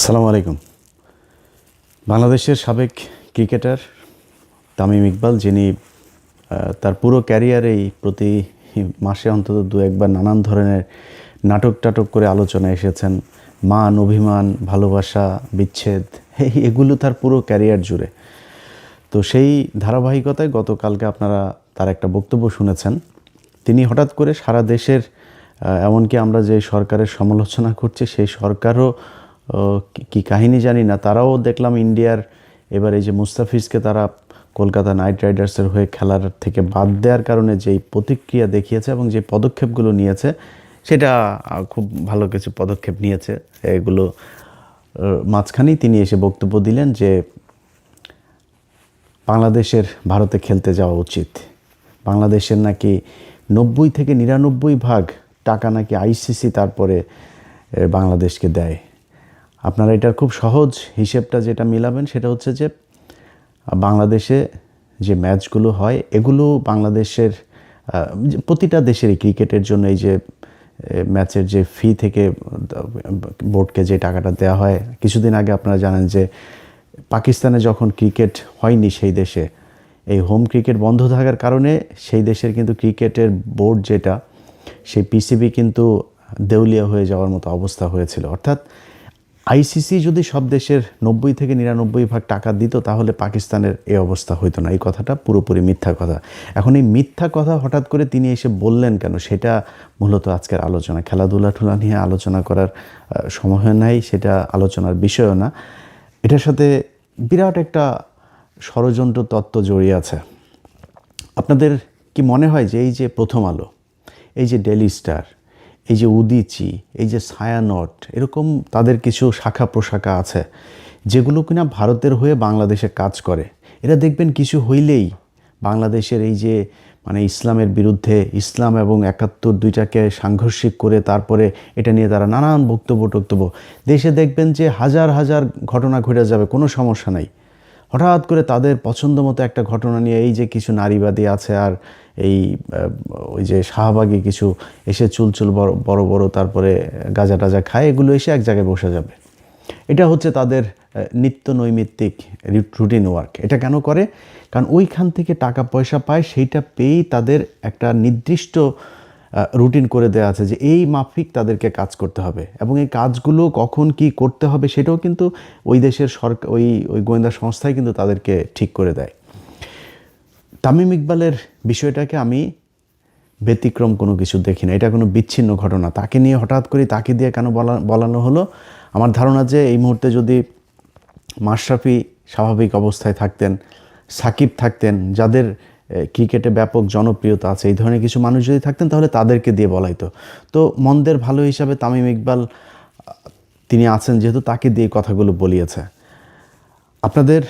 আসসালামু আলাইকুম। বাংলাদেশের সাবেক ক্রিকেটার তামিম ইকবাল, যিনি তার পুরো ক্যারিয়ারেই প্রতি মাসে অন্তত দু একবার নানান ধরনের নাটক টাটক করে আলোচনায় এসেছেন। মান, অভিমান, ভালোবাসা, বিচ্ছেদ এগুলো তার পুরো ক্যারিয়ার জুড়ে। তো সেই ধারাবাহিকতায় গতকালকে আপনারা তার একটা বক্তব্য শুনেছেন। তিনি হঠাৎ করে সারা দেশের এমনকি আমরা যে সরকারের সমালোচনা করছি, সেই সরকারও কি- কাহিনী জানি না, তারাও দেখলাম ইন্ডিয়ার এবার এই যে মুস্তাফিজকে তারা কলকাতা নাইট রাইডার্সের হয়ে খেলার থেকে বাদ দেওয়ার কারণে যেই প্রতিক্রিয়া দেখিয়েছে এবং যে পদক্ষেপগুলো নিয়েছে, সেটা খুব ভালো কিছু পদক্ষেপ নিয়েছে। এগুলো মাঝখানেই তিনি এসে বক্তব্য দিলেন যে বাংলাদেশের ভারতে খেলতে যাওয়া উচিত। বাংলাদেশের নাকি নব্বই থেকে নিরানব্বই ভাগ টাকা নাকি আইসিসি তারপরে বাংলাদেশকে দেয়। আপনারা এটার খুব সহজ হিসেবটা যেটা মিলাবেন সেটা হচ্ছে যে, বাংলাদেশে যে ম্যাচগুলো হয়, এগুলো বাংলাদেশের প্রতিটা দেশেরই ক্রিকেটের জন্য এই যে ম্যাচের যে ফি থেকে, বোর্ডকে যে টাকাটা দেওয়া হয়। কিছুদিন আগে আপনারা জানেন যে, পাকিস্তানে যখন ক্রিকেট হয়নি সেই দেশে, এই হোম ক্রিকেট বন্ধ থাকার কারণে সেই দেশের কিন্তু ক্রিকেটের বোর্ড যেটা, সেই পিসিবি কিন্তু দেউলিয়া হয়ে যাওয়ার মতো অবস্থা হয়েছিল। অর্থাৎ আইসিসি যদি সব দেশের নব্বই থেকে নিরানব্বই ভাগ টাকা দিত, তাহলে পাকিস্তানের এই অবস্থা হইতো না। এই কথাটা পুরোপুরি মিথ্যা কথা। এখন এই মিথ্যা কথা হঠাৎ করে তিনি এসে বললেন কেন, সেটা মূলত আজকের আলোচনা। খেলাধুলা ঠুলা নিয়ে আলোচনা করার সময় নাই, সেটা আলোচনার বিষয়ও না। এটার সাথে বিরাট একটা ষড়যন্ত্র তত্ত্ব জড়িয়ে আছে। আপনাদের কি মনে হয় যে এই যে প্রথম আলো, এই যে ডেলি স্টার এই যে উদিচি, এই যে ছায়ানট, এরকম তাদের কিছু শাখা প্রশাখা আছে, যেগুলো কিনা ভারতের হয়ে বাংলাদেশে কাজ করে। এরা দেখবেন কিছু হইলেই বাংলাদেশের এই যে মানে ইসলামের বিরুদ্ধে ইসলাম এবং একাত্তর দুইটাকে সাংঘর্ষিক করে তারপরে এটা নিয়ে তারা নানান বক্তব্য টক্তব্য দেশে দেখবেন যে হাজার হাজার ঘটনা ঘটে যাবে, কোনো সমস্যা নাই। হঠাৎ করে তাদের পছন্দ মতো একটা ঘটনা নিয়ে এই যে কিছু নারীবাদী আছে আর এই ওই যে শাহবাগী কিছু এসে চুলচুল বড় বড় বড় তারপরে গাজা টাজা খায়, এগুলো এসে এক জায়গায় বসে যাবে। এটা হচ্ছে তাদের নিত্য নৈমিত্তিক রুটিন ওয়ার্ক। এটা কেন করে? কারণ ওইখান থেকে টাকা পয়সা পায়, সেইটা পেয়েই তাদের একটা নির্দিষ্ট রুটিন করে দেওয়া আছে যে এই মাফিক তাদেরকে কাজ করতে হবে। এবং এই কাজগুলো কখন কি করতে হবে সেটাও কিন্তু ওই দেশের সরকার ওই ওই গোয়েন্দা সংস্থাই কিন্তু তাদেরকে ঠিক করে দেয়। তামিম ইকবালের বিষয়টাকে আমি ব্যতিক্রম কোনো কিছু দেখি না। এটা কোনো বিচ্ছিন্ন ঘটনা। তাকে নিয়ে হঠাৎ করে তাকে দিয়ে কেন বলা বলানো হলো? আমার ধারণা যে এই মুহূর্তে যদি মাশরাফি স্বাভাবিক অবস্থায় থাকতেন, সাকিব থাকতেন, যাদের ক্রিকেটে ব্যাপক জনপ্রিয়তা আছে। এই ধরনের কিছু মানুষ যদি থাকতেন, তাহলে তাদেরকে দিয়ে বলাইতো তো মন্দের ভালো হিসাবে তামিম ইকবাল, তিনি আছেন যেহেতু তাকে দিয়ে কথাগুলো বলিয়েছে। আপনাদের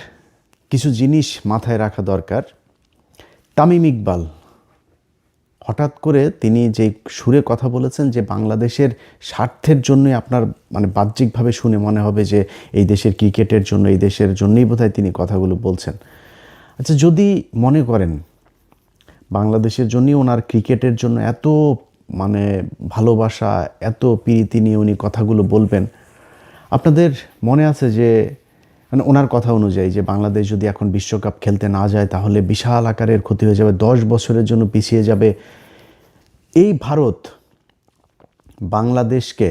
কিছু জিনিস মাথায় রাখা দরকার। তামিম ইকবাল, হঠাৎ করে তিনি যে সুরে কথা বলেছেন যে বাংলাদেশের স্বার্থের জন্যই আপনার মানে বাহ্যিকভাবে শুনে মনে হবে যে এই দেশের ক্রিকেটের জন্য, এই দেশের জন্যই বোধহয় তিনি কথাগুলো বলছেন। আচ্ছা যদি মনে করেন বাংলাদেশের জন্যই ওনার ক্রিকেটের জন্য এত মানে ভালোবাসা, এত প্রীতি নিয়ে উনি কথাগুলো বলবেন। আপনাদের মনে আছে যে মানে ওনার কথা অনুযায়ী যে বাংলাদেশ যদি এখন বিশ্বকাপ খেলতে না যায়, তাহলে বিশাল আকারের ক্ষতি হয়ে যাবে, দশ বছরের জন্য পিছিয়ে যাবে। এই ভারত বাংলাদেশকে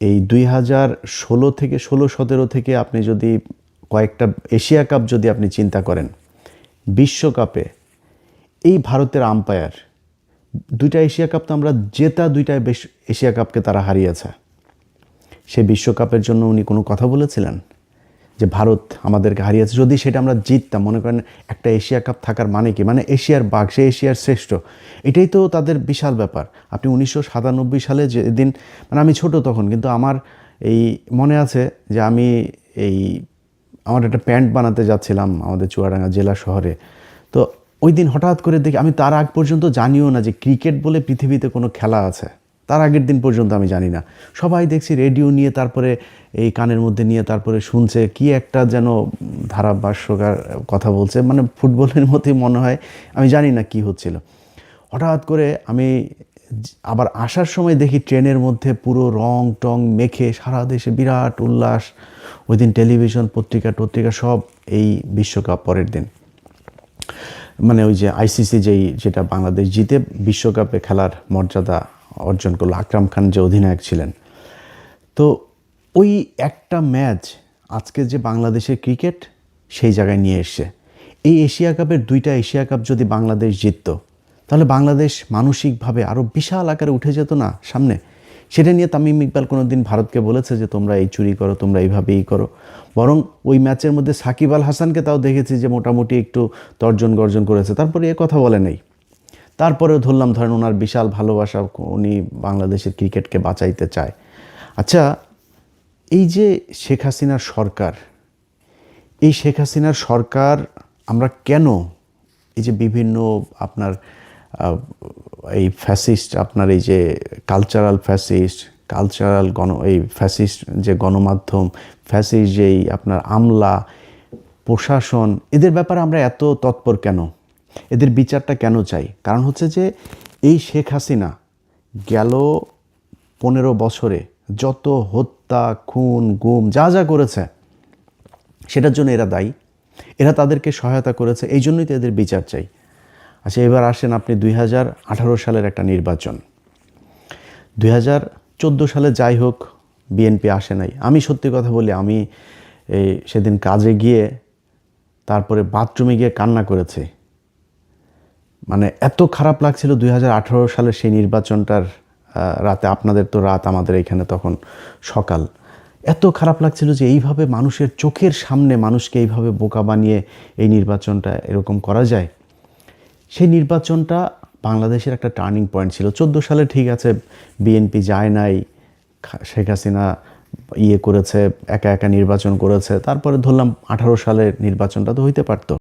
এই দুই হাজার ষোলো থেকে ষোলো সতেরো থেকে আপনি যদি কয়েকটা এশিয়া কাপ যদি আপনি চিন্তা করেন, বিশ্বকাপে এই ভারতের আম্পায়ার দুইটা এশিয়া কাপ তো আমরা জেতা দুইটা এশিয়া কাপকে তারা হারিয়েছে। সে বিশ্বকাপের জন্য উনি কোনো কথা বলেছিলেন? যে ভারত আমাদেরকে হারিয়েছে, যদি সেটা আমরা জিততাম, মনে করেন একটা এশিয়া কাপ থাকার মানে কি? মানে এশিয়ার বাঘ, সে এশিয়ার শ্রেষ্ঠ। এটাই তো তাদের বিশাল ব্যাপার। আপনি উনিশশো সাতানব্বই সালে যেদিন মানে আমি ছোট তখন, কিন্তু আমার এই মনে আছে যে আমি এই, আমার একটা প্যান্ট বানাতে যাচ্ছিলাম আমাদের চুয়াডাঙ্গা জেলা শহরে। তো ওই দিন হঠাৎ করে দেখি, আমি তার আগ পর্যন্ত জানিও না যে ক্রিকেট বলে পৃথিবীতে কোনো খেলা আছে। তার আগের দিন পর্যন্ত আমি জানি না। সবাই দেখছি রেডিও নিয়ে তারপরে, এই কানের মধ্যে নিয়ে তারপরে শুনছে কি একটা যেন ধারাভাষ্যকার কথা বলছে। মানে ফুটবলের মতোই মনে হয়, আমি জানি না কি হচ্ছিল। হঠাৎ করে আমি আবার আসার সময় দেখি ট্রেনের মধ্যে পুরো রং টং মেখে সারা দেশে বিরাট উল্লাস। ওই দিন টেলিভিশন, পত্রিকা, টত্রিকা সব এই বিশ্বকাপ পরের দিন। মানে ওই যে আইসিসি যেই, যেটা বাংলাদেশ জিতে বিশ্বকাপে খেলার মর্যাদা অর্জন করল, আকরাম খান যে অধিনায়ক ছিলেন। তো ওই একটা ম্যাচ আজকে যে বাংলাদেশের ক্রিকেট সেই জায়গায় নিয়ে এসছে। এই এশিয়া কাপের দুইটা এশিয়া কাপ যদি বাংলাদেশ জিততো, তাহলে বাংলাদেশ মানসিকভাবে আরও বিশাল আকারে উঠে যেত না সামনে? সেটা নিয়ে তামিম ইকবাল কোনো দিন ভারতকে বলেছে যে, তোমরা এই চুরি করো, তোমরা এইভাবেই করো। বরং ওই ম্যাচের মধ্যে সাকিব আল হাসানকে তাও দেখেছি যে, মোটামুটি একটু তর্জন গর্জন করেছে। তারপরে এ কথা বলে নেই। তারপরেও ধরলাম, ধরেন ওনার বিশাল ভালোবাসা, উনি বাংলাদেশের ক্রিকেটকে বাঁচাইতে চায়। আচ্ছা এই যে শেখ হাসিনার সরকার, এই শেখ হাসিনার সরকার আমরা কেন এই যে বিভিন্ন আপনার এই ফ্যাসিস্ট আপনার এই যে কালচারাল ফ্যাসিস্ট কালচারাল গণ, এই ফ্যাসিস্ট যে গণমাধ্যম ফ্যাসিস্ট যেই আপনার আমলা, প্রশাসন, এদের ব্যাপারে আমরা এত তৎপর কেন? এদের বিচারটা কেন চাই? কারণ হচ্ছে যে এই শেখ হাসিনা গেল পনেরো বছরে যত হত্যা, খুন, গুম, যা যা করেছে, সেটার জন্য এরা দায়ী। এরা তাদেরকে সহায়তা করেছে, এই জন্যই তো এদের বিচার চাই। আচ্ছা এবার আসেন আপনি দুই হাজার আঠারো সালের একটা নির্বাচন। দুই হাজার চোদ্দ সালে যাই হোক বিএনপি আসে নাই। আমি সত্যি কথা বলি, আমি এই সেদিন কাজে গিয়ে, তারপরে বাথরুমে গিয়ে কান্না করেছি। মানে এত খারাপ লাগছিল দুই সালের সেই নির্বাচনটার রাতে। আপনাদের তো রাত আমাদের এখানে তখন সকাল। এত খারাপ লাগছিল যে এইভাবে মানুষের চোখের সামনে মানুষকে এইভাবে বোকা বানিয়ে এই নির্বাচনটা এরকম করা যায়। সেই নির্বাচনটা বাংলাদেশের একটা টার্নিং পয়েন্ট ছিল। চোদ্দ সালে ঠিক আছে, বিএনপি যায় নাই শেখ হাসিনা ইয়ে করেছে, একা একা নির্বাচন করেছে, তারপরে ধরলাম আঠারো সালের নির্বাচনটা তো হইতে পারতো।